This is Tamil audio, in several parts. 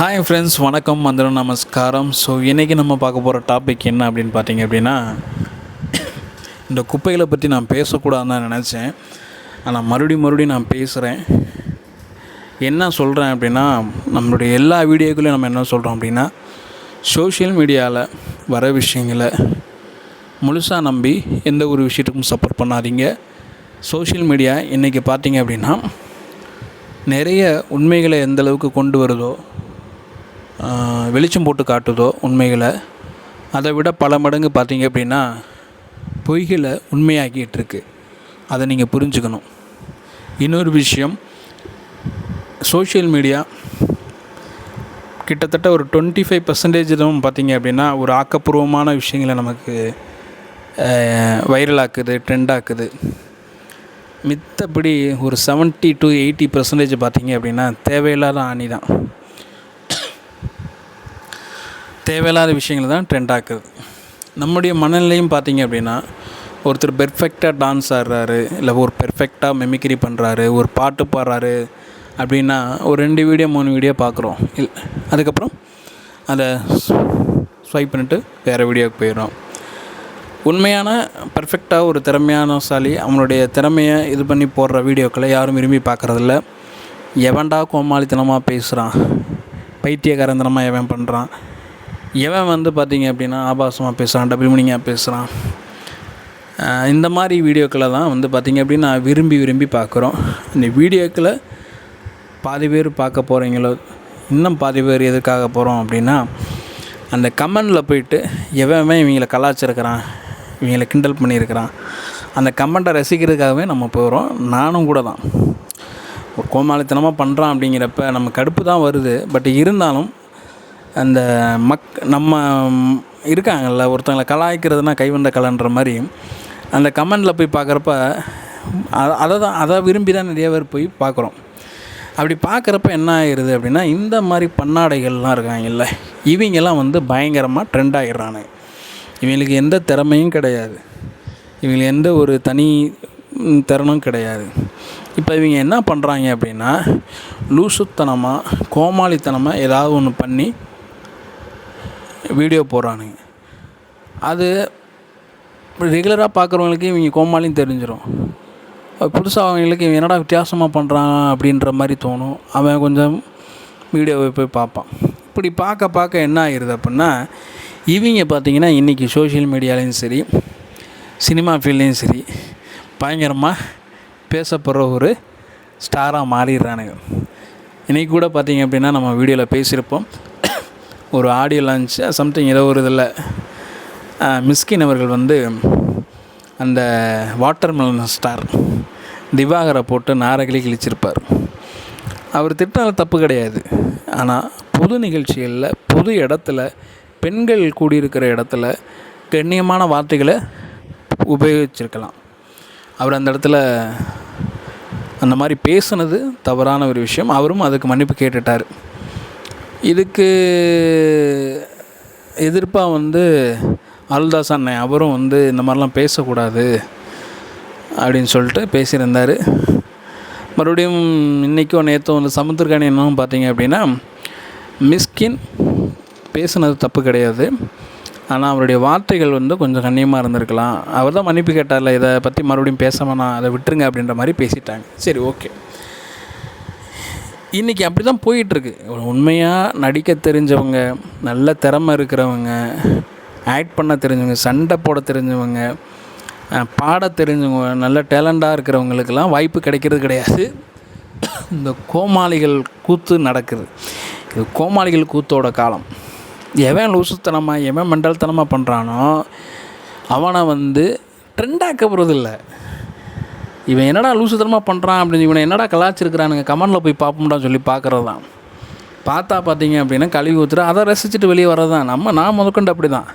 ஹாய் ஃப்ரெண்ட்ஸ் வணக்கம் மந்திரம் நமஸ்காரம். ஸோ இன்றைக்கி நம்ம பார்க்க போகிற டாபிக் என்ன அப்படின்னு பார்த்தீங்க அப்படின்னா இந்த குப்பைகளை பற்றி நான் பேசக்கூடாதுன்னு தான் நினச்சேன். ஆனால் மறுபடியும் மறுபடியும் நான் பேசுகிறேன் என்ன சொல்கிறேன் அப்படின்னா நம்மளுடைய எல்லா வீடியோக்குள்ளேயும் நம்ம என்ன சொல்கிறோம் அப்படின்னா சோஷியல் மீடியாவில் வர விஷயங்களை முழுசாக நம்பி எந்த ஒரு விஷயத்துக்கும் சப்போர்ட் பண்ணாதீங்க. சோஷியல் மீடியா இன்றைக்கி பார்த்தீங்க அப்படின்னா நிறைய உண்மைகளை எந்த அளவுக்கு கொண்டு வருதோ வெளிச்சம் போட்டு காட்டுதோ உண்மைகளை அதை விட பல மடங்கு பார்த்தீங்க அப்படின்னா பொய்களை உண்மையாக்கிட்டு இருக்கு. அதை நீங்கள் புரிஞ்சுக்கணும். இன்னொரு விஷயம் சோஷியல் மீடியா கிட்டத்தட்ட ஒரு டுவெண்ட்டி ஃபைவ் பர்சன்டேஜ் தான் பார்த்தீங்க அப்படின்னா ஒரு ஆக்கப்பூர்வமான விஷயங்களை நமக்கு வைரலாக்குது ட்ரெண்டாக்குது மித்தபடி ஒரு 70 டு எயிட்டி பர்சன்டேஜ் பார்த்தீங்க அப்படின்னா தேவையில்லாத ஆணி தான் தேவையில்லாத விஷயங்களை தான் ட்ரெண்ட் ஆக்குது. நம்முடைய மனநிலையும் பார்த்திங்க அப்படின்னா ஒருத்தர் பெர்ஃபெக்டாக டான்ஸ் ஆடுறாரு இல்லை ஒரு பெர்ஃபெக்டாக மெமிக்ரி பண்ணுறாரு ஒரு பாட்டு பாடுறாரு அப்படின்னா ஒரு ரெண்டு வீடியோ மூணு வீடியோ பார்க்குறோம். இல் அதுக்கப்புறம் அதை ஸ்வைப் பண்ணிட்டு வேறு வீடியோவுக்கு போயிடும் உண்மையான பர்ஃபெக்டாக ஒரு திறமையான சாலி அவனுடைய திறமையை இது பண்ணி போடுற வீடியோக்களை யாரும் விரும்பி பார்க்குறதில்ல. எவன்டா கோமாளித்தனமாக பேசுகிறான் பைத்தியகாரந்தனமாக எவன் பண்ணுறான் எவன் வந்து பார்த்திங்க அப்படின்னா ஆபாசமாக பேசுகிறான் டபுள் மீனிங்காக பேசுகிறான் இந்த மாதிரி வீடியோக்களை தான் வந்து பார்த்திங்க அப்படின்னா விரும்பி விரும்பி பார்க்குறோம். இந்த வீடியோக்களை பாதி பேர் பார்க்க போகிறீங்களோ இன்னும் பாதி பேர் எதுக்காக போகிறோம் அப்படின்னா அந்த கமெண்டில் போயிட்டு எவன் இவங்களை கலாச்சிருக்கிறான் இவங்கள கிண்டல் பண்ணியிருக்கிறான் அந்த கமெண்ட்டை ரசிக்கிறதுக்காகவே நம்ம போகிறோம் நானும் கூட தான். ஒரு கோமாளித்தனமாக பண்ணுறான் அப்படிங்கிறப்ப நம்ம கடுப்பு தான் வருது. பட் இருந்தாலும் அந்த மக் நம்ம இருக்காங்கல்ல ஒருத்தங்களை கலாய்க்கிறதுனா கைவந்த கலைன்ற மாதிரி அந்த கமெண்டில் போய் பார்க்குறப்ப அதை தான் அதை விரும்பி தான் நிறைய பேர் போய் பார்க்குறோம். அப்படி பார்க்குறப்ப என்ன ஆயிடுது அப்படின்னா இந்த மாதிரி பன்னாடைகள்லாம் இருக்காங்கல்ல இவங்கெல்லாம் வந்து பயங்கரமாக ட்ரெண்ட் ஆகிடுறானுங்க இவங்களுக்கு எந்த திறமையும் கிடையாது. இவங்களுக்கு எந்த ஒரு தனி திறனும் கிடையாது. இப்போ இவங்க என்ன பண்ணுறாங்க அப்படின்னா லூசுத்தனமாக கோமாளித்தனமாக ஏதாவது ஒன்று பண்ணி வீடியோ போடுறானுங்க. அது ரெகுலராக பார்க்குறவங்களுக்கு இவங்க கோமாளின்னு தெரிஞ்சிடும் புதுசாக அவங்களுக்கு இவன் என்னடா வித்தியாசமாக பண்ணுறான் அப்படின்ற மாதிரி தோணும். அவன் கொஞ்சம் வீடியோவை போய் பார்ப்பான். இப்படி பார்க்க பார்க்க என்ன ஆகிடுது அப்படின்னா இவங்க பார்த்தீங்கன்னா இன்றைக்கி சோஷியல் மீடியாலேயும் சரி சினிமா ஃபீல்ட்லேயும் சரி பயங்கரமாக பேசப்படுற ஒரு ஸ்டாராக மாறிடுறானுங்க. இன்றைக்கி கூட பார்த்திங்க அப்படின்னா நம்ம வீடியோவில் பேசியிருப்போம். ஒரு ஆடியோ லான்ச் சம்திங் ஏதோ ஒரு இதில் மிஸ்கின் அவர்கள் வந்து அந்த வாட்டர்மெலன் ஸ்டார் திவாகரை போட்டு நாரகிளி கிழிச்சிருப்பார். அவர் திட்டினால தப்பு கிடையாது. ஆனால் பொது நிகழ்ச்சிகளில் பொது இடத்துல பெண்கள் கூடியிருக்கிற இடத்துல கண்ணியமான வார்த்தைகளை உபயோகிச்சிருக்கலாம். அவர் அந்த இடத்துல அந்த மாதிரி பேசுனது தவறான ஒரு விஷயம். அவரும் அதுக்கு மன்னிப்பு கேட்டுட்டார். இதுக்கு எதிர்ப்பாக வந்து அருள்தாஸ் அண்ணன். அவரும் வந்து இந்த மாதிரிலாம் பேசக்கூடாது அப்படின்னு சொல்லிட்டு பேசியிருந்தார். மறுபடியும் இன்றைக்கும் நேற்றும் வந்து சமுத்திரகாணி என்னன்னு பார்த்தீங்க அப்படின்னா மிஸ்கின் பேசுனது தப்பு கிடையாது. ஆனால் அவருடைய வார்த்தைகள் வந்து கொஞ்சம் கண்ணியமாக இருந்திருக்கலாம். அவர் தான் மன்னிப்பு கேட்டார்ல இதை பற்றி மறுபடியும் பேசாமல் நான் அதை விட்டுருங்க அப்படின்ற மாதிரி பேசிட்டாங்க. சரி ஓகே. இன்றைக்கி அப்படி தான் போயிட்டுருக்கு. உண்மையாக நடிக்க தெரிஞ்சவங்க நல்ல திறமை இருக்கிறவங்க ஆக்ட் பண்ண தெரிஞ்சவங்க சண்டை போட தெரிஞ்சவங்க பாட தெரிஞ்சவங்க நல்ல டேலண்டாக இருக்கிறவங்களுக்கெல்லாம் வாய்ப்பு கிடைக்கிறது கிடையாது. இந்த கோமாளிகள் கூத்து நடக்குது. இது கோமாளிகள் கூத்தோட காலம். எவன் லூசுத்தனமாக எவன் மெண்டல்தனமாக பண்ணுறானோ அவனை வந்து ட்ரெண்டாக்க போகிறதில்லை இவன் என்னடா லூசுத்தனமாக பண்ணுறான் அப்படின்னு இவனை என்னடா கலாச்சிருக்கிறானுங்க? கமெண்டில் போய் பார்ப்போம்டான்னு சொல்லி பார்க்குறது தான் பார்த்தா பார்த்தீங்க அப்படின்னா கழுவி ஊற்றுற அதை ரசிச்சுட்டு வெளியே வர்றது தான் நம்ம நான் முதற்கொண்டு அப்படி தான்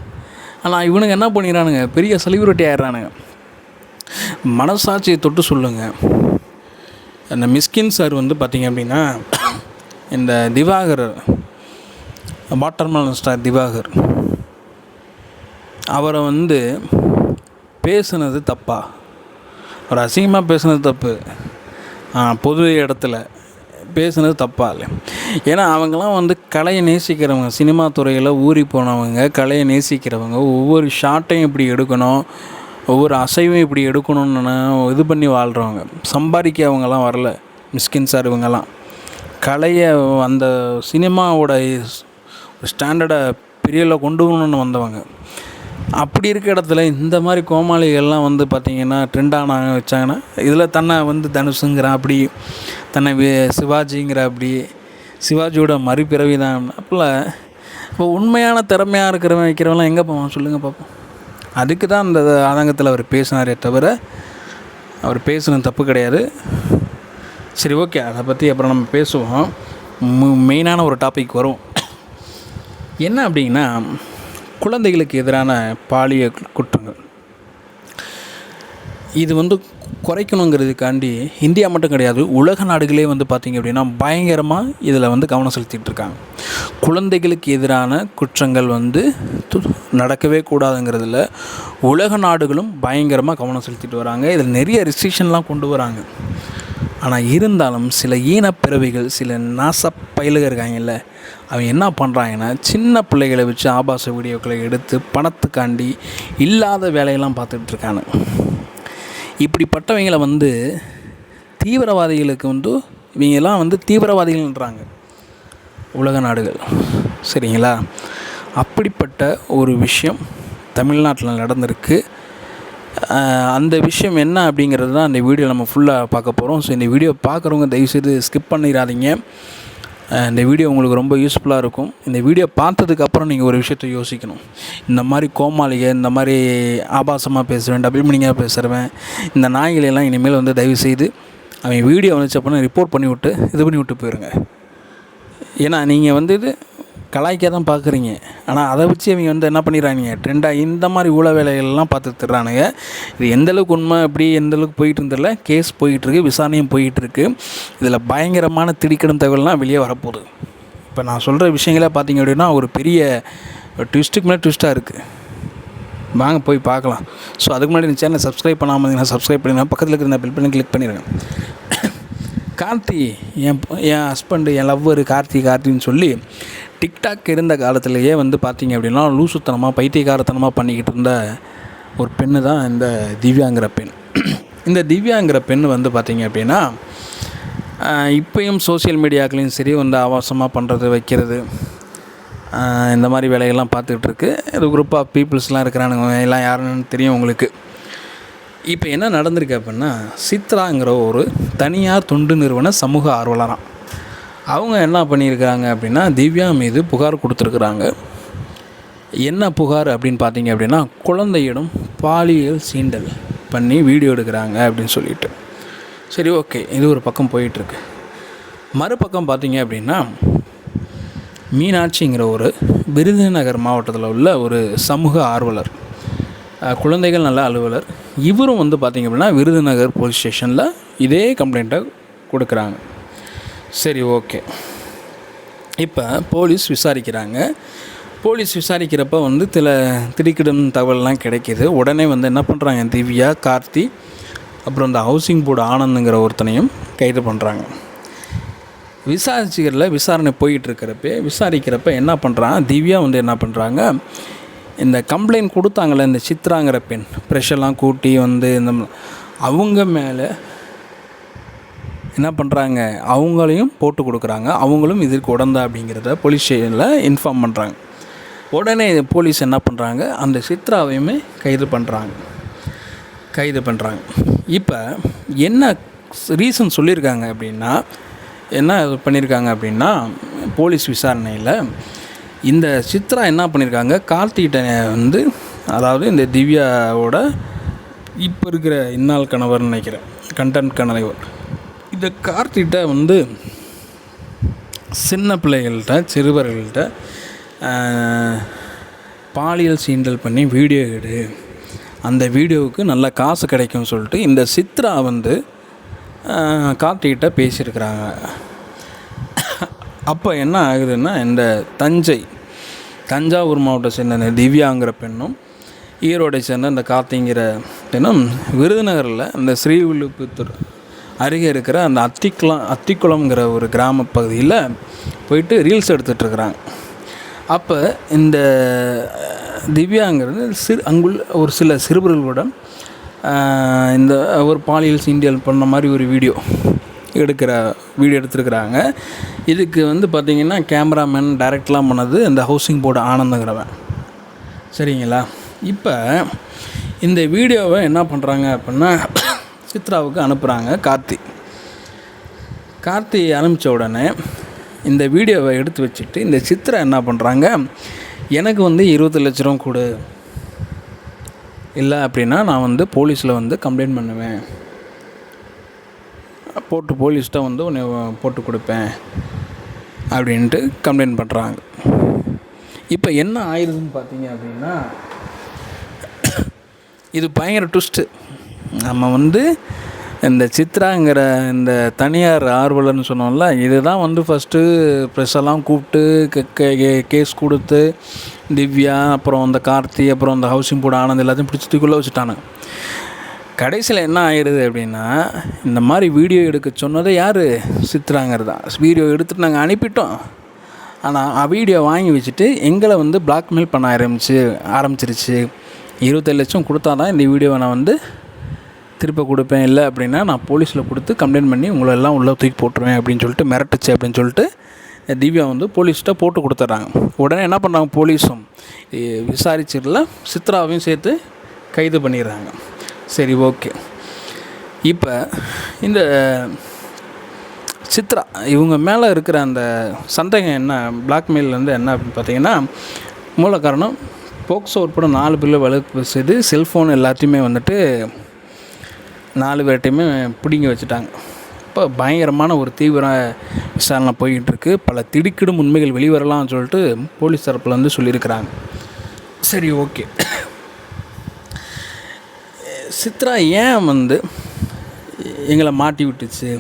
ஆனால் இவனுங்க என்ன பண்ணிடுறானுங்க பெரிய செலிபிரிட்டி ஆயிடுறானுங்க. மனசாட்சியை தொட்டு சொல்லுங்கள் அந்த மிஸ்கின் சார் வந்து பார்த்திங்க அப்படின்னா இந்த திவாகர் வாட்டர்மெலன் ஸ்டார் திவாகர் அவரை வந்து பேசுனது தப்பா? ஒரு அசிங்கமாக பேசுனது தப்பு. பொது இடத்துல பேசுனது தப்பா இல்லை. ஏன்னா அவங்கெல்லாம் வந்து கலையை நேசிக்கிறவங்க சினிமா துறையில் ஊறி போனவங்க கலையை நேசிக்கிறவங்க ஒவ்வொரு ஷாட்டையும் இப்படி எடுக்கணும் ஒவ்வொரு அசைவும் இப்படி எடுக்கணும்னு இது பண்ணி வாழ்கிறவங்க சம்பாதிக்க அவங்கெல்லாம் வரல. மிஸ்கின் சார் இவங்கெல்லாம் கலையை அந்த சினிமாவோட ஸ்டாண்டர்டை பெரியல கொண்டு வரணும்னு வந்தவங்க. அப்படி இருக்க இடத்துல இந்த மாதிரி கோமாளிகள்லாம் வந்து பார்த்திங்கன்னா ட்ரெண்டான வச்சாங்கன்னா இதில் தன்னை வந்து தனுஷுங்கிற அப்படி தன்னை சிவாஜிங்கிற அப்படி சிவாஜியோட மறுபிறவி தான் அப்போல்லாம் இப்போ உண்மையான திறமையாக இருக்கிறவன் வைக்கிறவங்களாம் எங்கே போவான்? சொல்லுங்கள் பார்ப்போம் அதுக்கு தான் அந்த ஆதங்கத்தில் அவர் பேசினாரே தவிர அவர் பேசுனது தப்பு கிடையாது. சரி ஓகே. அதை பற்றி அப்புறம் நம்ம பேசுவோம். மெயினான ஒரு டாபிக் வரும். என்ன அப்படின்னா குழந்தைகளுக்கு எதிரான பாலியல் குற்றங்கள். இது வந்து குறைக்கணுங்கிறதுக்காண்டி இந்தியா மட்டும் கிடையாது உலக நாடுகளே வந்து பார்த்திங்க அப்படின்னா பயங்கரமாக இதில் வந்து கவனம் செலுத்திகிட்டு இருக்காங்க. குழந்தைகளுக்கு எதிரான குற்றங்கள் வந்து து- நடக்கவே கூடாதுங்கிறதுல உலக நாடுகளும் பயங்கரமாக கவனம் செலுத்திட்டு வராங்க. இதில் நிறைய ரெஸ்ட்ரிக்ஷன்லாம் கொண்டு வராங்க. ஆனால் இருந்தாலும் சில ஈனப்பிறவிகள் சில நாச பயிலுக இருக்காங்கல்ல அவன் என்ன பண்ணுறாங்கன்னா சின்ன பிள்ளைகளை வச்சு ஆபாச வீடியோக்களை எடுத்து பணத்துக்காண்டி இல்லாத வேலையெல்லாம் பார்த்துட்டு இருக்காங்க இப்படிப்பட்டவங்களை வந்து தீவிரவாதிகளுக்கு வந்து இவங்கெல்லாம் வந்து தீவிரவாதிகள்ன்றாங்க. உலக நாடுகள். சரிங்களா? அப்படிப்பட்ட ஒரு விஷயம் தமிழ்நாட்டில் நடந்திருக்கு. அந்த விஷயம் என்ன அப்படிங்கிறது தான் இந்த வீடியோ நம்ம ஃபுல்லாக பார்க்க போகிறோம் ஸோ இந்த வீடியோ பார்க்குறவங்க தயவுசெய்து ஸ்கிப் பண்ணிடாதீங்க. இந்த வீடியோ உங்களுக்கு ரொம்ப யூஸ்ஃபுல்லாக இருக்கும். இந்த வீடியோ பார்த்ததுக்கப்புறம் நீங்கள் ஒரு விஷயத்தை யோசிக்கணும். இந்த மாதிரி கோமாளிகை இந்த மாதிரி ஆபாசமாக பேசுவேன் டபுள் மீனிங்காக பேசுகிறவன் இந்த நாய்களையெல்லாம் இனிமேல் வந்து தயவுசெய்து அவன் வீடியோ வந்துச்சு ரிப்போர்ட் பண்ணி விட்டு இது பண்ணி விட்டு போயிருங்க. ஏன்னா நீங்கள் வந்து இது கலாய்க்க தான் பார்க்குறீங்க. ஆனால் அதை வச்சு அவங்க வந்து என்ன பண்ணிடுறாங்க ட்ரெண்டாக இந்த மாதிரி ஊழ வேலைகள்லாம் பார்த்துட்டுறானுங்க இது எந்த அளவுக்கு உண்மை எப்படி எந்த அளவுக்கு போயிட்டு இருந்தில்ல கேஸ் போயிட்டுருக்கு விசாரணையும் போயிட்டுருக்கு. இதில் பயங்கரமான திடிக்கணும் தகவல்லாம் வெளியே வரப்போகுது. இப்போ நான் சொல்கிற விஷயங்களே பார்த்தீங்க அப்படின்னா ஒரு பெரிய ட்விஸ்ட்டுக்கு மேலே ட்விஸ்ட்டாக இருக்குது வாங்க போய் பார்க்கலாம். ஸோ அதுக்கு முன்னாடி இந்த சேனலை சப்ஸ்கிரைப் பண்ணாமல் இருந்தீங்கன்னா சப்ஸ்கிரைப் பண்ணிங்கன்னா பக்கத்தில் இருக்கிற பெல் பண்ணி கிளிக் பண்ணிடுங்க. கார்த்தி என் என் ஹஸ்பண்டு என் லவ்வரு கார்த்தி கார்த்தின்னு சொல்லி டிக்டாக் இருந்த காலத்திலேயே வந்து பார்த்தீங்க அப்படின்னா லூசுத்தனமாக பைத்தியக்காரத்தனமாக பண்ணிக்கிட்டு இருந்த ஒரு பெண்ணு தான் இந்த திவ்யாங்கிற பெண். இந்த திவ்யாங்கிற பெண் வந்து பார்த்தீங்க அப்படின்னா இப்போயும் இப்பயும் சோஷியல் மீடியாக்களையும் சரி வந்து ஆபாசமாக பண்ணுறது வைக்கிறது இந்த மாதிரி வேலைகள்லாம் பார்த்துக்கிட்டு இருக்கு. இது குரூப் ஆஃப் பீப்புள்ஸ்லாம் இருக்கிறானுங்க எல்லாம் யாருன்னு தெரியும் உங்களுக்கு. இப்போ என்ன நடந்திருக்கு அப்படின்னா சித்ராங்கிற ஒரு தனியார் தொண்டு நிறுவன சமூக ஆர்வலராம். அவங்க என்ன பண்ணியிருக்கிறாங்க அப்படின்னா திவ்யா மீது புகார் கொடுத்துருக்குறாங்க. என்ன புகார் அப்படின்னு பார்த்தீங்க அப்படின்னா குழந்தையிடம் பாலியல் சீண்டல் பண்ணி வீடியோ எடுக்கிறாங்க அப்படின்னு சொல்லிட்டு. சரி ஓகே இது ஒரு பக்கம் போயிட்டுருக்கு. மறுபக்கம் பார்த்தீங்க அப்படின்னா மீனாட்சிங்கிற ஒரு விருதுநகர் மாவட்டத்தில் உள்ள ஒரு சமூக ஆர்வலர். குழந்தைகள் நல அலுவலர். இவரும் வந்து பார்த்திங்க அப்படின்னா விருதுநகர் போலீஸ் ஸ்டேஷனில் இதே கம்ப்ளைண்ட்டை கொடுக்குறாங்க. சரி ஓகே. இப்போ போலீஸ் விசாரிக்கிறாங்க. போலீஸ் விசாரிக்கிறப்ப வந்து சில திடுக்கிடும் தகவல்லாம் கிடைக்கிது. உடனே வந்து என்ன பண்ணுறாங்க திவ்யா கார்த்தி அப்புறம் இந்த ஹவுசிங் போர்டு ஆனந்துங்கிற ஒருத்தனையும் கைது பண்ணுறாங்க விசாரிச்சுக்கிறல விசாரணை போயிட்டு இருக்கிறப்ப விசாரிக்கிறப்ப என்ன பண்ணுறான் திவ்யா வந்து என்ன பண்ணுறாங்க இந்த கம்ப்ளைண்ட் கொடுத்தாங்கள இந்த சித்ராங்கிற பெண். ப்ரெஷர்லாம் கூட்டி வந்து இந்த அவங்க மேலே என்ன பண்ணுறாங்க அவங்களையும் போட்டு கொடுக்குறாங்க. அவங்களும் இதற்கு உடந்தா அப்படிங்கிறத போலீஸ் ஸ்டேஷனில் இன்ஃபார்ம் பண்ணுறாங்க உடனே போலீஸ் என்ன பண்ணுறாங்க அந்த சித்ராவையுமே கைது பண்ணுறாங்க கைது பண்ணுறாங்க இப்போ என்ன ரீசன் சொல்லியிருக்காங்க அப்படின்னா என்ன பண்ணியிருக்காங்க அப்படின்னா போலீஸ் விசாரணையில் இந்த சித்ரா என்ன பண்ணியிருக்காங்க கார்த்திகிட்ட வந்து அதாவது இந்த திவ்யாவோட இப்போ இருக்கிற இந்நாள் கணவர்னு நினைக்கிறேன். கண்டென்ட் கணவர். இந்த கார்த்திகிட்ட வந்து சின்ன பிள்ளைகள்கிட்ட சிறுவர்கள்ட்ட பாலியல் சீண்டல் பண்ணி வீடியோ எடு. அந்த வீடியோவுக்கு நல்ல காசு கிடைக்கும்னு சொல்லிட்டு இந்த சித்ரா வந்து கார்த்திகிட்ட பேசியிருக்கிறாங்க. அப்போ என்ன ஆகுதுன்னா இந்த தஞ்சை தஞ்சாவூர் மாவட்டம் சேர்ந்த திவ்யாங்கிற பெண்ணும் ஈரோடை சேர்ந்த இந்த கார்த்திங்கிற பெண்ணும் விருதுநகரில் இந்த ஸ்ரீவில்லிபுத்தூர் அருகே இருக்கிற அந்த அத்திக்குளம் அத்திக்குளம்ங்கிற ஒரு கிராம பகுதியில் போயிட்டு ரீல்ஸ் எடுத்துகிட்ருக்குறாங்க அப்போ இந்த திவ்யாங்கிறது சிறு அங்குள்ள ஒரு சில சிறுவர்களுடன் இந்த ஒரு பாலியல் சீண்டியல் பண்ண மாதிரி ஒரு வீடியோ. எடுக்கிற வீடியோ எடுத்துருக்குறாங்க. இதுக்கு வந்து பார்த்திங்கன்னா கேமராமேன் டைரக்ட்லாம் பண்ணது இந்த ஹவுசிங் போர்டு ஆனந்தங்கிறவன். சரிங்களா? இப்போ இந்த வீடியோவை என்ன பண்ணுறாங்க அப்படின்னா சித்ராவுக்கு அனுப்புகிறாங்க கார்த்தி. கார்த்தி அனுப்பிச்ச உடனே இந்த வீடியோவை எடுத்து வச்சுட்டு இந்த சித்ரா என்ன பண்ணுறாங்க எனக்கு வந்து இருபது லட்ச ரூபா கொடு. இல்லை அப்படின்னா நான் வந்து போலீஸில் வந்து கம்ப்ளைண்ட் பண்ணுவேன். போட்டு போலீஸ்கிட்ட வந்து உன்னை போட்டு கொடுப்பேன் அப்படின்ட்டு கம்ப்ளைண்ட் பண்ணுறாங்க இப்போ என்ன ஆயிடுதுன்னு பார்த்தீங்க அப்படின்னா இது பயங்கர ட்விஸ்ட்டு நம்ம வந்து இந்த சித்ராங்கிற இந்த தனியார் ஆர்வலர்னு சொன்னோம்ல இதுதான் வந்து ஃபஸ்ட்டு ப்ரெஸ்ஸெல்லாம் கூப்பிட்டு கே- கேஸ் கொடுத்து திவ்யா அப்புறம் அந்த கார்த்தி அப்புறம் அந்த ஹவுசிங் போர்டு ஆனந்த் எல்லாத்தையும் பிடிச்சி தூக்குள்ள வச்சுட்டானுங்க. கடைசியில் என்ன ஆயிடுது அப்படின்னா இந்த மாதிரி வீடியோ எடுக்க சொன்னது யார் சித்ராங்கிறது தான் வீடியோ எடுத்துகிட்டு நாங்கள் அனுப்பிட்டோம் ஆனால் வீடியோ வாங்கி வச்சுட்டு எங்களை வந்து பிளாக்மெயில் பண்ண ஆரம்பிச்சு ஆரம்பிச்சிருச்சு. இருபத்தேழு லட்சம் கொடுத்தா தான் இந்த வீடியோவை நான் வந்து திருப்ப கொடுப்பேன். இல்லை அப்படின்னா நான் போலீஸில் கொடுத்து கம்ப்ளைண்ட் பண்ணி உங்களை எல்லாம் உள்ளே தூக்கி போட்டுருவேன் அப்படின்னு சொல்லிட்டு மிரட்டுச்சு அப்படின்னு சொல்லிட்டு திவ்யா வந்து போலீஸ்கிட்ட போட்டு கொடுத்துட்றாங்க. உடனே என்ன பண்ணுறாங்க போலீஸும் விசாரிச்சிடல சித்ராவையும் சேர்த்து கைது பண்ணிடுறாங்க. சரி ஓகே. இப்போ இந்த சித்ரா இவங்க மேலே இருக்கிற அந்த சந்தேகம் என்ன blackmail வந்து என்ன அப்படின்னு பார்த்தீங்கன்னா மூல காரணம் போக்சோ உட்பட நாலு பில்லு வழக்கு செய்து செல்ஃபோன் எல்லாத்தையுமே வந்துட்டு நாலு பேர்ட்டையுமே பிடிங்கி வச்சுட்டாங்க. இப்போ பயங்கரமான ஒரு தீவிர விசாரணை போய்கிட்டுருக்கு பல திடுக்கிடும் உண்மைகள் வெளிவரலாம்னு சொல்லிட்டு போலீஸ் தரப்பில் வந்து சொல்லியிருக்கிறாங்க. சரி ஓகே. சித்ரா ஏன் வந்து எங்களை மாட்டி விட்டுச்சு?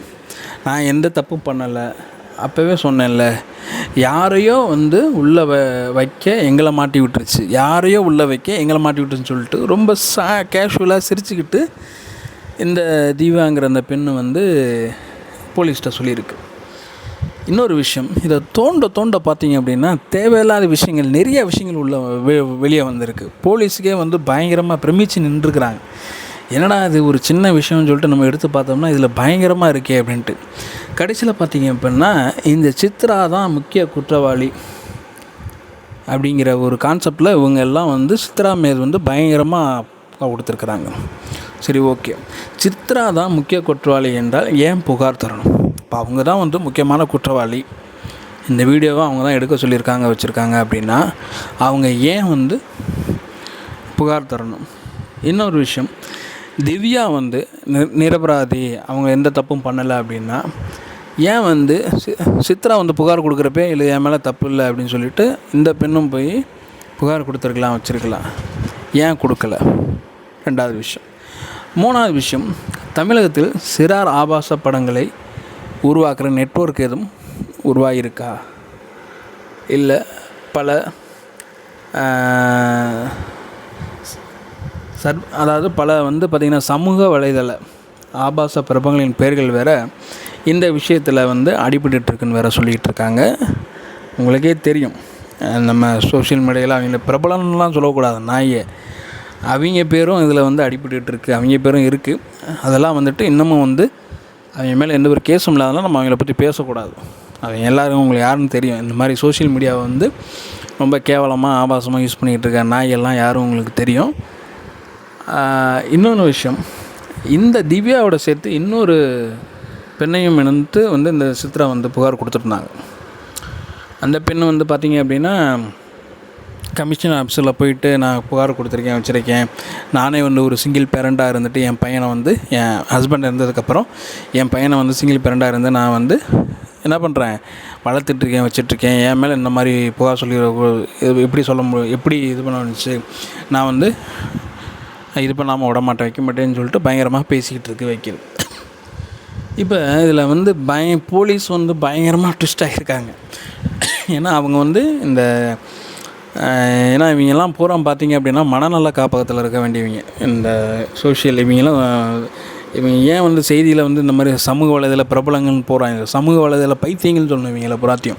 நான் எந்த தப்பும் பண்ணலை. அப்போவே சொன்னேன்ல யாரையோ வந்து உள்ளே வ வைக்க எங்களை மாட்டி விட்டுருச்சு. யாரையோ உள்ளே வைக்க எங்களை மாட்டி விட்டுருன்னு சொல்லிட்டு ரொம்ப சா கேஷுவலாக சிரிச்சுக்கிட்டு இந்த தீவாங்கிற அந்த பெண்ணு வந்து போலீஸ்கிட்ட சொல்லியிருக்கு. இன்னொரு விஷயம் இதை தோண்ட தோண்ட பார்த்தீங்க அப்படின்னா தேவையில்லாத விஷயங்கள் நிறைய விஷயங்கள் உள்ள வெ வெளியே வந்திருக்கு. போலீஸுக்கே வந்து பயங்கரமாக பிரமிச்சு நின்றுருக்குறாங்க. என்னடா இது ஒரு சின்ன விஷயம்னு சொல்லிட்டு நம்ம எடுத்து பார்த்தோம்னா இதில் பயங்கரமாக இருக்கே அப்படின்ட்டு. கடைசியில் பார்த்தீங்க அப்படின்னா இந்த சித்ரா தான் முக்கிய குற்றவாளி அப்படிங்கிற ஒரு கான்செப்டில் இவங்க எல்லாம் வந்து சித்ரா மேல் வந்து பயங்கரமாக கொடுத்துருக்குறாங்க. சரி ஓகே. சித்ரா தான் முக்கிய குற்றவாளி என்றால் ஏன் புகார் தரணும்? இப்போ அவங்க தான் வந்து முக்கியமான குற்றவாளி. இந்த வீடியோவை அவங்க தான் எடுக்க சொல்லியிருக்காங்க வச்சுருக்காங்க அப்படின்னா அவங்க ஏன் வந்து புகார் தரணும்? இன்னொரு விஷயம் திவ்யா வந்து நி- நிரபராதி அவங்க எந்த தப்பும் பண்ணலை அப்படின்னா ஏன் வந்து சி- சித்ரா வந்து புகார் கொடுக்குறப்பே இல்லை என் மேலே தப்பு இல்லை அப்படின்னு சொல்லிட்டு இந்த பெண்ணும் போய் புகார் கொடுத்துருக்கலாம் வச்சுருக்கலாம். ஏன் கொடுக்கல? ரெண்டாவது விஷயம். மூணாவது விஷயம் தமிழகத்தில் சிறார் ஆபாச படங்களை உருவாக்குற நெட்வொர்க் எதுவும் உருவாகியிருக்கா இல்லை பல சர் அதாவது பல வந்து பார்த்திங்கன்னா சமூக வலைதள ஆபாச பிரபலங்களின் பெயர்கள் வேற இந்த விஷயத்தில் வந்து அடிபட்டுருக்குன்னு வேறு சொல்லிகிட்டு இருக்காங்க உங்களுக்கே தெரியும். நம்ம சோஷியல் மீடியாவில் அவங்கள பிரபலம்லாம் சொல்லக்கூடாது. நாயே. அவங்க பேரும் இதில் வந்து அடிபட்டுருக்கு அவங்க பேரும் இருக்குது அதெல்லாம் வந்துட்டு இன்னமும் வந்து அவங்க மேலே எந்த ஒரு கேஸும் இல்லாதனால நம்ம அவங்கள பற்றி பேசக்கூடாது. அவங்க எல்லோரும் உங்களுக்கு யாருன்னு தெரியும். இந்த மாதிரி சோஷியல் மீடியாவை வந்து ரொம்ப கேவலமாக ஆபாசமாக யூஸ் பண்ணிக்கிட்டு இருக்க நாயெல்லாம் யாரும் உங்களுக்கு தெரியும். இன்னொன்று விஷயம். இந்த திவ்யாவோட சேர்த்து இன்னொரு பெண்ணையும் இணைந்து வந்து இந்த சித்ரா வந்து புகார் கொடுத்துருந்தாங்க. அந்த பெண் வந்து பார்த்தீங்க அப்படின்னா கமிஷன் ஆஃபீஸில் போயிட்டு நான் புகார் கொடுத்துருக்கேன் வச்சுருக்கேன். நானே வந்து ஒரு சிங்கிள் பேரண்ட்டாக இருந்துட்டு என் பையனை வந்து என் ஹஸ்பண்ட் இருந்ததுக்கப்புறம் என் பையனை வந்து சிங்கிள் பேரண்ட்டாக இருந்து நான் வந்து என்ன பண்ணுறேன் வளர்த்துட்ருக்கேன் வச்சிட்ருக்கேன் என் மேலே இந்த மாதிரி புகார் சொல்லி எப்படி சொல்ல முடியும் எப்படி இது பண்ண வந்துச்சு நான் வந்து இது பண்ணாமல் நாம் மாட்டேன் வைக்க மாட்டேன்னு சொல்லிட்டு பயங்கரமாக பேசிக்கிட்டு இருக்கு வைக்கிது இப்போ இதில் வந்து பய போலீஸ் வந்து பயங்கரமாக ட்விஸ்ட் ஆகியிருக்காங்க ஏன்னா அவங்க வந்து இந்த ஏன்னா இவங்கெல்லாம் பூரா பார்த்தீங்க அப்படின்னா மனநல காப்பகத்தில் இருக்க வேண்டியவங்க. இந்த சோஷியல் இவங்கெல்லாம் இவங்க ஏன் வந்து செய்தியில் வந்து இந்த மாதிரி சமூக வலைதள பிரபலங்கள்னு போகிறாங்க சமூக வலைதள பைத்தியங்கள்னு சொல்லணும் இவங்களை புறாத்தையும்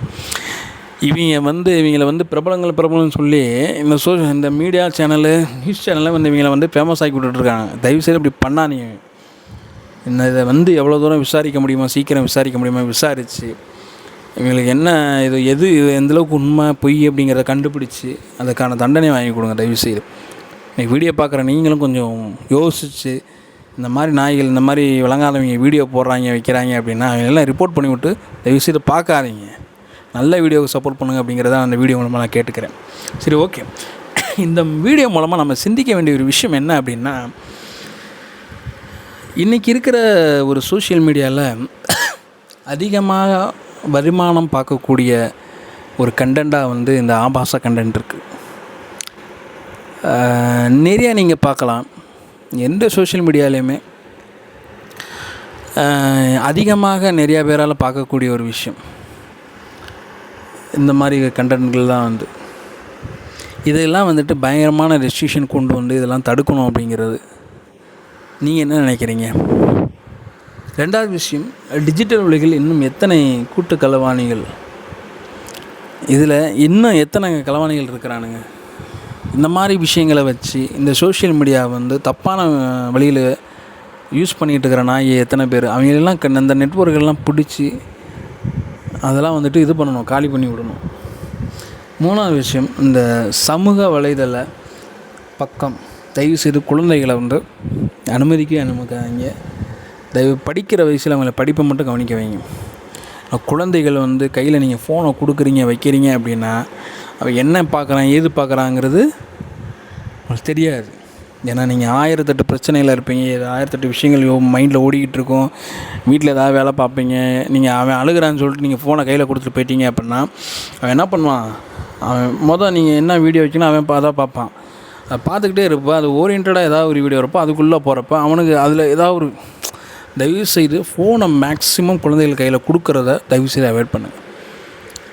இவங்க வந்து இவங்கள வந்து பிரபலங்கள் பிரபலம்னு சொல்லி இந்த சோ இந்த மீடியா சேனலு நியூஸ் சேனலில் வந்து இவங்கள வந்து ஃபேமஸ் ஆக்கி விட்டுட்ருக்காங்க. தயவுசெய்து இப்படி பண்ணாதீங்க. இந்த இதை வந்து எவ்வளோ தூரம் விசாரிக்க முடியுமா சீக்கிரம் விசாரிக்க முடியுமா விசாரித்து இவங்களுக்கு என்ன இது எது இது எந்தளவுக்கு உண்மை பொய் அப்படிங்கிறத கண்டுபிடிச்சி அதுக்கான தண்டனை வாங்கி கொடுங்க தயவுசெய்து. இன்றைக்கி வீடியோ பார்க்குற நீங்களும் கொஞ்சம் யோசித்து இந்த மாதிரி நாய்கள் இந்த மாதிரி விளங்காதவங்க வீடியோ போடுறாங்க வைக்கிறாங்க அப்படின்னா அவங்க எல்லாம் ரிப்போர்ட் பண்ணிவிட்டு தயவுசெய்து பார்க்காதீங்க. நல்ல வீடியோவுக்கு சப்போர்ட் பண்ணுங்க அப்படிங்கிறத அந்த வீடியோ மூலமாக நான் கேட்டுக்கிறேன். சரி ஓகே இந்த வீடியோ மூலமாக நம்ம சிந்திக்க வேண்டிய ஒரு விஷயம் என்ன அப்படின்னா இன்றைக்கி இருக்கிற ஒரு சோஷியல் மீடியாவில் அதிகமாக வருமானம் பார்க்கக்கூடிய ஒரு கண்டென்ட்டாக வந்து இந்த ஆபாச கண்டென்ட் இருக்குது நிறையா நீங்கள் பார்க்கலாம். எந்த சோஷியல் மீடியாலையுமே அதிகமாக நிறையா பேரால் பார்க்கக்கூடிய ஒரு விஷயம். இந்த மாதிரி கண்டென்ட்கள் தான் வந்து. இதெல்லாம் வந்துட்டு பயங்கரமான ரெஸ்ட்ரிக்ஷன் கொண்டு வந்து இதெல்லாம் தடுக்கணும் அப்படிங்கிறது. நீங்கள் என்ன நினைக்கிறீங்க? ரெண்டாவது விஷயம் டிஜிட்டல் உலகில் இன்னும் எத்தனை கூட்டு களவாணிகள் இதில் இன்னும் எத்தனை களவாணிகள் இருக்கிறானுங்க? இந்த மாதிரி விஷயங்களை வச்சு இந்த சோஷியல் மீடியா வந்து தப்பான வழியில் யூஸ் பண்ணிகிட்டு இருக்கிற நாய் எத்தனை பேர்? அவங்களெல்லாம் க இந்த நெட்ஒர்க்கெல்லாம் பிடிச்சி அதெல்லாம் வந்துட்டு இது பண்ணணும் காலி பண்ணி விடணும். மூணாவது விஷயம் இந்த சமூக வலைதள பக்கம் தயவு செய்து குழந்தைகளை வந்து அனுமதிக்க அனுமதிக்காதீங்க. தயவு படிக்கிற வயசில் அவங்கள படிப்பை மட்டும் கவனிக்க வைங்க. குழந்தைகள் வந்து கையில் நீங்கள் ஃபோனை கொடுக்குறீங்க வைக்கிறீங்க அப்படின்னா அவன் என்ன பார்க்குறான் ஏது பார்க்குறாங்கிறது அவங்களுக்கு தெரியாது. ஏன்னா நீங்கள் ஆயிரத்தெட்டு பிரச்சனையில் இருப்பீங்க ஆயிரத்தெட்டு விஷயங்கள் மைண்டில் ஓடிக்கிட்டு இருக்கும் வீட்டில் ஏதாவது வேலை பார்ப்பீங்க நீங்கள் அவன் அழுகிறான்னு சொல்லிட்டு நீங்கள் ஃபோனை கையில் கொடுத்துட்டு போயிட்டீங்க அப்படின்னா அவன் என்ன பண்ணுவான்? அவன் மொதல் நீங்கள் என்ன வீடியோ வைக்கணும் அவன் அதான் பார்ப்பான். அதை பார்த்துக்கிட்டே இருப்பான் அது ஓரியன்டாக ஏதாவது ஒரு வீடியோ இருப்போம் அதுக்குள்ளே போகிறப்ப அவனுக்கு அதில் ஏதாவது ஒரு தயவுசெய்து ஃபோனை மேக்ஸிமம் குழந்தைகள் கையில் கொடுக்குறத தயவுசெய்து அவாய்ட் பண்ணுங்கள்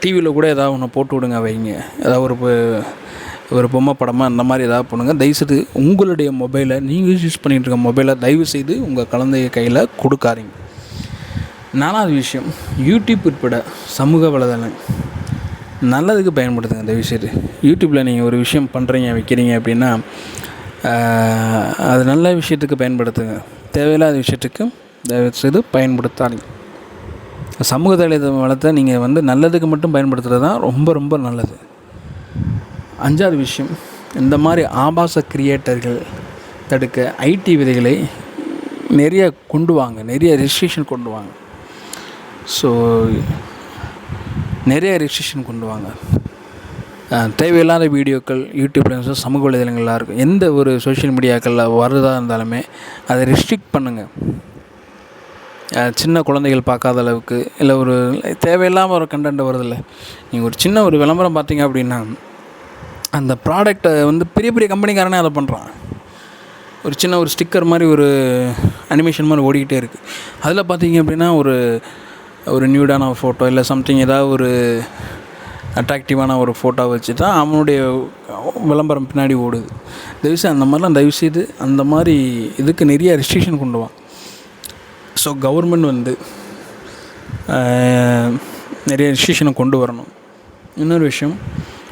டிவியில் கூட ஏதாவது ஒன்று போட்டு விடுங்க வைங்க. ஏதாவது ஒரு ஒரு பொம்மை படமாக அந்த மாதிரி ஏதாவது பண்ணுங்கள் தயவுசெய்து உங்களுடைய மொபைலை நீங்கள் யூஸ் பண்ணிகிட்டு இருக்க மொபைலை தயவுசெய்து உங்கள் குழந்தைய கையில் கொடுக்காதீங்க. நாலாவது விஷயம் யூடியூப் உட்பட சமூக வலைதளம். நல்லதுக்கு பயன்படுத்துங்க தயவுசெய்து. யூடியூப்பில் நீங்கள் ஒரு விஷயம் பண்ணுறீங்க வைக்கிறீங்க அப்படின்னா அது நல்ல விஷயத்துக்கு பயன்படுத்துங்க. தேவையில்லாத விஷயத்துக்கு தயவுசெய்து பயன்படுத்தாதீங்க. சமூக வளத்தை நீங்கள் வந்து நல்லதுக்கு மட்டும் பயன்படுத்துகிறது தான் ரொம்ப ரொம்ப நல்லது. அஞ்சாவது விஷயம் இந்த மாதிரி ஆபாச கிரியேட்டர்கள் தடுக்க ஐடி விதைகளை நிறைய கொண்டு வாங்க நிறைய ரெஜிஸ்ட்ரேஷன் கொண்டு வாங்க. ஸோ நிறைய ரெஜிஸ்ட்ரேஷன் கொண்டு வாங்க. தேவையில்லாத வீடியோக்கள் யூடியூப்ல சமூக வலைதளங்களாக இருக்கும். எந்த ஒரு சோஷியல் மீடியாக்களில் வர்றதாக இருந்தாலுமே அதை ரெஸ்ட்ரிக்ட் பண்ணுங்கள் சின்ன குழந்தைகள் பார்க்காத அளவுக்கு இல்லை ஒரு தேவையில்லாமல் ஒரு கண்டென்ட் வருதில்ல. நீங்கள் ஒரு சின்ன ஒரு விளம்பரம் பார்த்தீங்க அப்படின்னா அந்த ப்ராடக்டை வந்து பெரிய பெரிய கம்பெனிக்காரனே அதை பண்ணுறான் ஒரு சின்ன ஒரு ஸ்டிக்கர் மாதிரி ஒரு அனிமேஷன் மாதிரி ஓடிக்கிட்டே இருக்குது அதில் பார்த்தீங்க அப்படின்னா ஒரு ஒரு நியூடான ஃபோட்டோ இல்லை சம்திங் ஏதாவது ஒரு அட்ராக்டிவான ஒரு ஃபோட்டோ வச்சு தான் அவனுடைய விளம்பரம் பின்னாடி ஓடுது. தயவுசெய்து அந்த மாதிரிலாம் தயவுசெய்து அந்த மாதிரி இதுக்கு நிறைய ரெஸ்ட்ரிக்ஷன் கொண்டு வா. ஸோ கவர்மெண்ட் வந்து நிறைய ரெஸ்ட்ரிக்ஷனை கொண்டு வரணும். இன்னொரு விஷயம்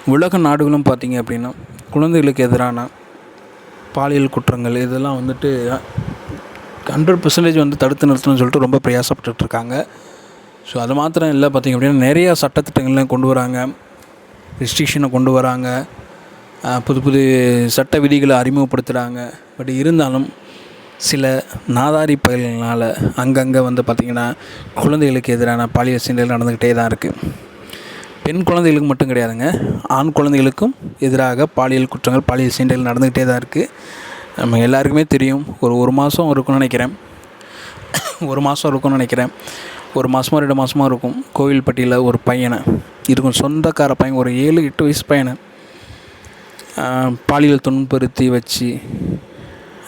உலக நாடுகளும் பார்த்திங்க அப்படின்னா குழந்தைகளுக்கு எதிரான பாலியல் குற்றங்கள் இதெல்லாம் வந்துட்டு ஹண்ட்ரட் பர்சன்டேஜ் வந்து தடுத்து நிறுத்தணும்னு சொல்லிட்டு ரொம்ப பிரயாசப்பட்டுருக்காங்க ஸோ அது மாத்திரம் இல்லை பார்த்திங்க அப்படின்னா நிறையா சட்டத்திட்டங்கள்லாம் கொண்டு வராங்க. ரெஸ்ட்ரிக்ஷனை கொண்டு வராங்க. புது புது சட்ட விதிகளை அறிமுகப்படுத்துகிறாங்க பட் இருந்தாலும் சில நாதாரி பயல்களால் அங்கங்கே வந்து பார்த்திங்கன்னா குழந்தைகளுக்கு எதிரான பாலியல் சீண்டல் நடந்துக்கிட்டே தான் இருக்குது பெண் குழந்தைகளுக்கு மட்டும் கிடையாதுங்க. ஆண் குழந்தைகளுக்கும் எதிராக பாலியல் குற்றங்கள் பாலியல் சீண்டல் நடந்துக்கிட்டே தான் இருக்குது நம்ம எல்லாருக்குமே தெரியும். ஒரு ஒரு மாதம் இருக்கும்னு நினைக்கிறேன். ஒரு மாதம் இருக்கும்னு நினைக்கிறேன். ஒரு மாதமாக ரெண்டு மாதமாக இருக்கும். கோவில்பட்டியில் ஒரு பையனை இருக்கும் சொந்தக்கார பையன் ஒரு ஏழு எட்டு வயசு பையனை பாலியல் துன்புறுத்தி வச்சு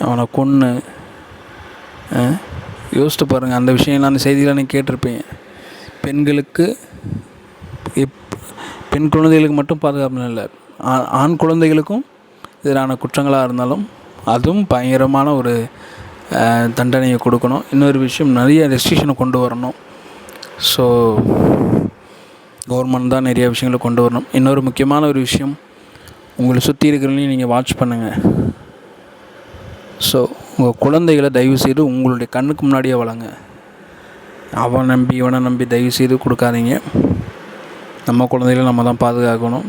அவனை கொன்று யோசித்து பாருங்கள் அந்த விஷயம்லாம் அந்த செய்தியெலாம் நீங்கள் கேட்டிருப்பீங்க. பெண்களுக்கு எப் பெண் குழந்தைகளுக்கு மட்டும் பாதுகாப்பு இல்லை. ஆண் குழந்தைகளுக்கும் எதிரான குற்றங்களாக இருந்தாலும் அதுவும் பயங்கரமான ஒரு தண்டனையை கொடுக்கணும். இன்னொரு விஷயம் நிறைய ரெஸ்ட்ரிக்ஷனை கொண்டு வரணும். ஸோ கவர்மெண்ட் தான் நிறைய விஷயங்களை கொண்டு வரணும். இன்னொரு முக்கியமான ஒரு விஷயம் உங்களை சுற்றி இருக்கிறவங்களையும் நீங்கள் வாட்ச் பண்ணுங்கள் ஸோ உங்கள் குழந்தைகளை தயவு செய்து உங்களுடைய கண்ணுக்கு முன்னாடியே வளங்க. அவன் நம்பி இவனை நம்பி தயவு செய்து கொடுக்காதீங்க. நம்ம குழந்தைகளை நம்ம தான் பாதுகாக்கணும்.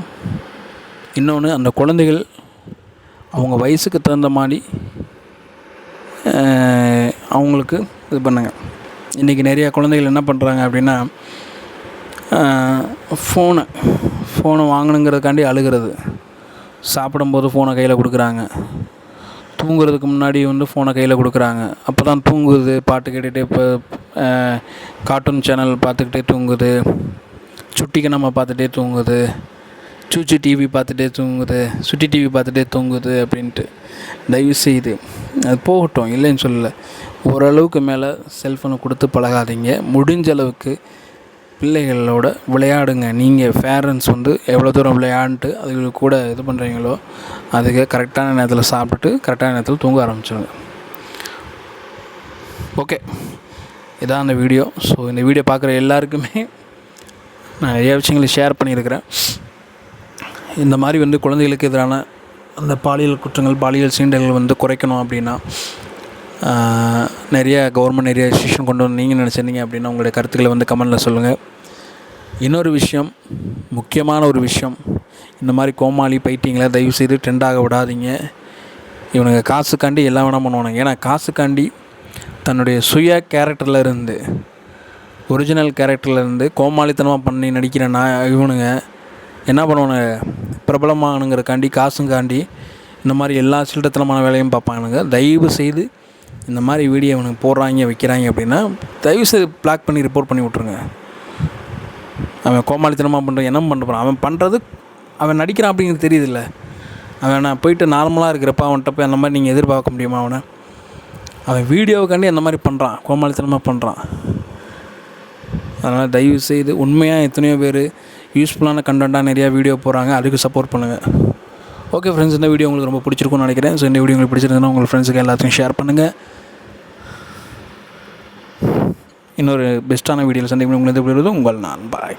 இன்னொன்று அந்த குழந்தைகள் அவங்க வயசுக்கு தகுந்த மாதிரி அவங்களுக்கு இது பண்ணுங்க. இன்றைக்கி நிறையா குழந்தைகள் என்ன பண்ணுறாங்க அப்படின்னா ஃபோனை ஃபோனை வாங்கணுங்கிறதுக்காண்டி அழுகிறது. சாப்பிடும்போது ஃபோனை கையில் கொடுக்குறாங்க. தூங்குறதுக்கு முன்னாடி வந்து ஃபோனை கையில் கொடுக்குறாங்க. அப்போ தான் தூங்குது பாட்டு கேட்டுகிட்டே இப்போ கார்ட்டூன் சேனல் பார்த்துக்கிட்டே தூங்குது. சுட்டிக்கு நம்ம பார்த்துட்டே தூங்குது. சூச்சி டிவி பார்த்துட்டே தூங்குது. சுட்டி டிவி பார்த்துட்டே தூங்குது அப்படின்ட்டு. தயவு செய்து அது போகட்டும் இல்லைன்னு சொல்லலை. ஓரளவுக்கு மேலே செல்ஃபோனை கொடுத்து பழகாதீங்க. முடிஞ்ச அளவுக்கு பிள்ளைகளோட விளையாடுங்க. நீங்கள் பேரண்ட்ஸ் வந்து எவ்வளோ தூரம் விளையாண்டுட்டு அதுகளுக்கு கூட இது பண்ணுறீங்களோ அதுக்கு கரெக்டான நேரத்தில் சாப்பிட்டுட்டு கரெக்டான நேரத்தில் தூங்க ஆரம்பிச்சிடுங்க ஓகே இதான் அந்த வீடியோ ஸோ இந்த வீடியோ பார்க்குற எல்லாருக்குமே நிறைய விஷயங்களை ஷேர் பண்ணியிருக்கிறேன். இந்த மாதிரி வந்து குழந்தைகளுக்கு எதிரான அந்த பாலியல் குற்றங்கள் பாலியல் சீண்டல்கள் வந்து குறைக்கணும் அப்படின்னா நிறைய கவர்மெண்ட் நிறைய டிசிஷன் கொண்டு வந்து நீங்கள் நினச்சிருந்தீங்க அப்படின்னா உங்களுடைய கருத்துக்களை வந்து கமெண்டில் சொல்லுங்கள் இன்னொரு விஷயம் முக்கியமான ஒரு விஷயம் இந்த மாதிரி கோமாளி பைத்தியங்களை தயவு செய்து ட்ரெண்டாக விடாதீங்க. இவனுங்க காசுக்காண்டி எல்லாம் வேணால் பண்ணுவானுங்க. ஏன்னா காசுக்காண்டி தன்னுடைய சுய கேரக்டரில் இருந்து ஒரிஜினல் கேரக்டர்லேருந்து கோமாளித்தனமாக பண்ணி நடிக்கிற நான் இவனுங்க என்ன பண்ணுவானுங்க? பிரபலமானுங்கிறக்காண்டி காசுங்காண்டி இந்த மாதிரி எல்லா சில்லட்டத்தனமான வேலையும் பார்ப்பானுங்க தயவு செய்து இந்த மாதிரி வீடியோ இவனுக்கு போடுறாங்க வைக்கிறாங்க அப்படின்னா தயவு செய்து பிளாக் பண்ணி ரிப்போர்ட் பண்ணி விட்ருங்க அவன் கோமாளித்தனமாக பண்ணுறான் என்ன பண்ண போகிறான் அவன் பண்ணுறது அவன் நடிக்கிறான் அப்படிங்கிறது தெரியுதுல்ல. அவன் நான் போயிட்டு நார்மலாக இருக்கிறப்ப அவன்கிட்ட போய் அந்த மாதிரி நீங்கள் எதிர்பார்க்க முடியுமா அவனை? அவன் வீடியோவுக்காண்டி அந்த மாதிரி பண்ணுறான் கோமாளித்தனமாக பண்ணுறான் அதனால் தயவு செய்து உண்மையாக எத்தனையோ பேர் யூஸ்ஃபுல்லான கண்டென்ட்டாக நிறையா வீடியோ போகிறாங்க அதுக்கு சப்போர்ட் பண்ணுங்கள் ஓகே ஃப்ரெண்ட்ஸ் இந்த வீடியோ உங்களுக்கு ரொம்ப பிடிச்சிருக்கும்னு நினைக்கிறேன். ஸோ இந்த வீடியோ உங்களுக்கு பிடிச்சிருந்ததுன்னா உங்கள் ஃப்ரெண்ட்ஸுக்கு எல்லாத்தையும் ஷேர் பண்ணுங்கள் இன்னொரு பெஸ்ட்டான வீடியோவில் சந்திக்கும். உங்களுக்கு உங்கள் நான். பாய்